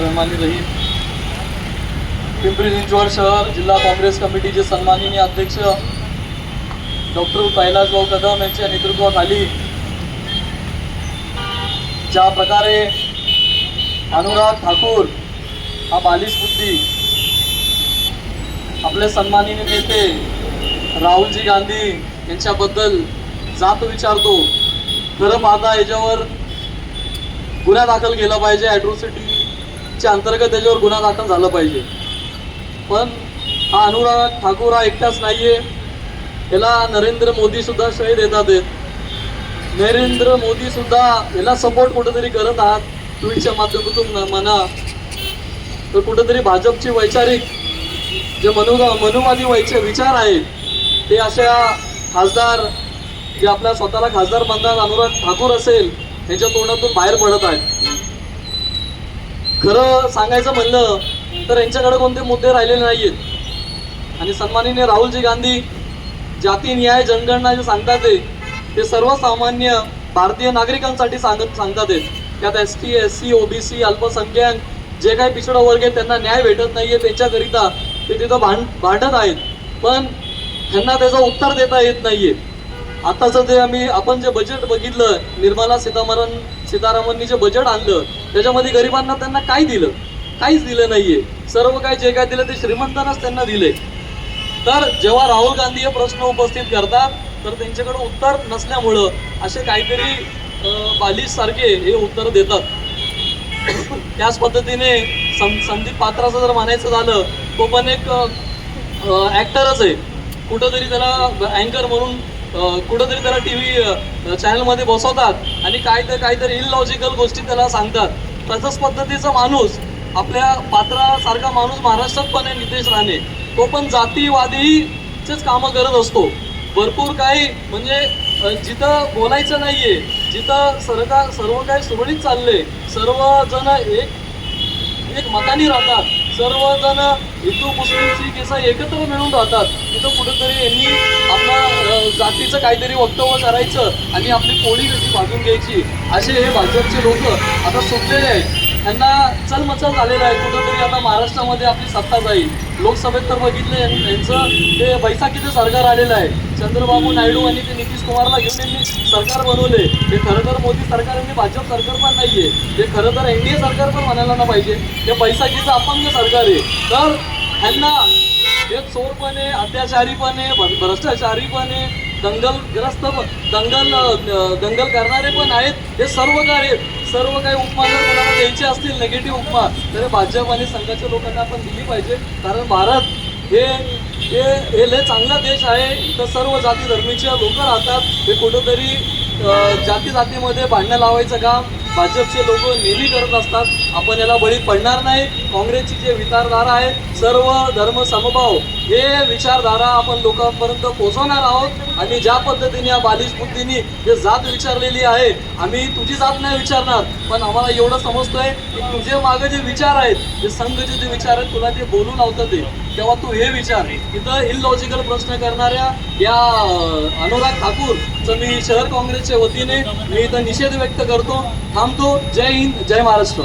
रहमानी रहीम. पिंपरी चिंचवड शहर जिल्हा काँग्रेस कमिटीचे सन्माननीय अध्यक्ष डॉक्टर कैलासभाऊ कदम यांच्या नेतृत्वाखाली ज्या प्रकारे अनुराग ठाकूर हा बालिश बुद्धी आपले सन्माननीय नेते राहुलजी गांधी यांच्याबद्दल जात विचारतो खरं पाहता याच्यावर गुन्हा दाखल केला पाहिजे ॲट्रोसिटीच्या अंतर्गत त्याच्यावर गुन्हा दाखल झाला पाहिजे. पण हा अनुराग ठाकूर हा एकटाच नाही आहे याला नरेंद्र मोदीसुद्धा शहीद येतात आहेत. नरेंद्र मोदीसुद्धा याला सपोर्ट कुठेतरी करत आहात. ट्विटच्या माध्यमातून म्हणा. तर कुठेतरी भाजपची वैचारिक जे मनु मनुवादी वैचे विचार आहेत ते अशा खासदार जे आपल्या स्वतःला खासदार बनतात अनुराग ठाकूर असेल यांच्या तोंडातून बाहेर पडत आहेत. खरं सांगायचं म्हणलं तर यांच्याकडे कोणते मुद्दे राहिलेले नाहीयेत. आणि सन्माननीय राहुलजी गांधी जाती न्याय जनगणना जे सांगतात ते ते सर्वसामान्य भारतीय नागरिकांसाठी सांगत सांगतात आहेत त्यात S T S C OBC अल्पसंख्याक जे काही पिछडा वर्ग आहे त्यांना न्याय भेटत नाहीये त्यांच्याकरिता. ते तिथं भांड भांडत आहेत. पण त्यांना त्याचं उत्तर देता येत नाहीये. आताचं जे आम्ही आपण जे बजेट बघितलं निर्मला सीतारामन सीतारामननी जे बजेट आणलं त्याच्यामध्ये गरिबांना त्यांना काय दिलं? काहीच दिलं नाहीये. सर्व काय जे काय दिलं ते श्रीमंतांनाच त्यांना दिले. तर जेव्हा राहुल गांधी हे प्रश्न उपस्थित करतात तर त्यांच्याकडे उत्तर नसल्यामुळं असे काहीतरी बालिश सारखे हे उत्तर देतात. त्याच पद्धतीने सं संदीप पात्राचं जर म्हणायचं झालं तो पण एक ॲक्टरच आहे. कुठंतरी त्याला अँकर म्हणून कुठंतरी त्याला टी व्ही चॅनलमध्ये बसवतात आणि काय तर काहीतरी इलॉजिकल गोष्टी त्याला सांगतात. तसंच पद्धतीचा माणूस आपल्या पात्रासारखा माणूस महाराष्ट्रात पण आहे नितेश राणे. तो पण जातीवादीचेच कामं करत असतो. भरपूर काही म्हणजे जिथं बोलायचं नाही आहे जिथं सरकार सर्व काही सुरळीत चाललंय सर्वजण एक एक मतानी राहतात. सर्वजण हिंदू मुस्लिम शीख हे एकत्र मिळून राहतात. तिथं कुठंतरी यांनी आपल्या जातीचं काहीतरी वक्तव्य करायचं आणि आपली कोणी कशी भाजून घ्यायची. असे हे भाजपचे लोक आता सुटलेले आहेत. त्यांना चलमचल झालेलं आहे. कुठंतरी आता महाराष्ट्रामध्ये आपली सत्ता जाईल. लोकसभेत तर बघितलं यांचं ते बैसाखीचं सरकार आलेलं आहे. चंद्रबाबू नायडू आणि ते नितीश कुमारला घेऊन यांनी सरकार बनवले. ते खरं तर मोदी सरकार आणि भाजप सरकार पण नाहीये. ते खरं तर एनडीए सरकार पण म्हणायला ना पाहिजे. ते बैसाखीचं अपंग सरकार आहे. तर ह्यांना हे चोरपणे अत्याचारीपणे भ्रष्टाचारीपणे दंगलग्रस्त दंगल दंगल करणारे पण आहेत. हे सर्व काय आहेत सर्व काही उपमा जर कोणाला द्यायचे असतील नेगेटिव्ह उपमा तर हे भाजप आणि संघाच्या लोकांना आपण दिली पाहिजे. कारण भारत हे हे हे लय चांगला देश आहे. इथं सर्व जाती धर्मीचे लोक राहतात. हे कुठंतरी जाती जातीमध्ये भांडणं लावायचं काम भाजपचे लोक नेहमी करत असतात. आपण याला बळी पडणार नाही. काँग्रेसची जे विचारधारा आहे सर्व धर्म समभाव हे विचारधारा आपण लोकांपर्यंत पोहोचवणार आहोत. आणि ज्या पद्धतीने या बालिश बुद्धीने जे जात विचारलेली आहे आम्ही तुझी जात नाही विचारणार पण आम्हाला एवढं समजतोय की तुझे मागे जे विचार आहेत जे संघचे जे विचार आहेत तुला ते बोलून लावतं ते. तेव्हा तू हे विचार. इथं इलॉजिकल प्रश्न करणाऱ्या या अनुराग अनुराग ठाकूरचं मी शहर काँग्रेसच्या वतीने मी इथं निषेध व्यक्त करतो. थांबतो. जय हिंद जय महाराष्ट्र.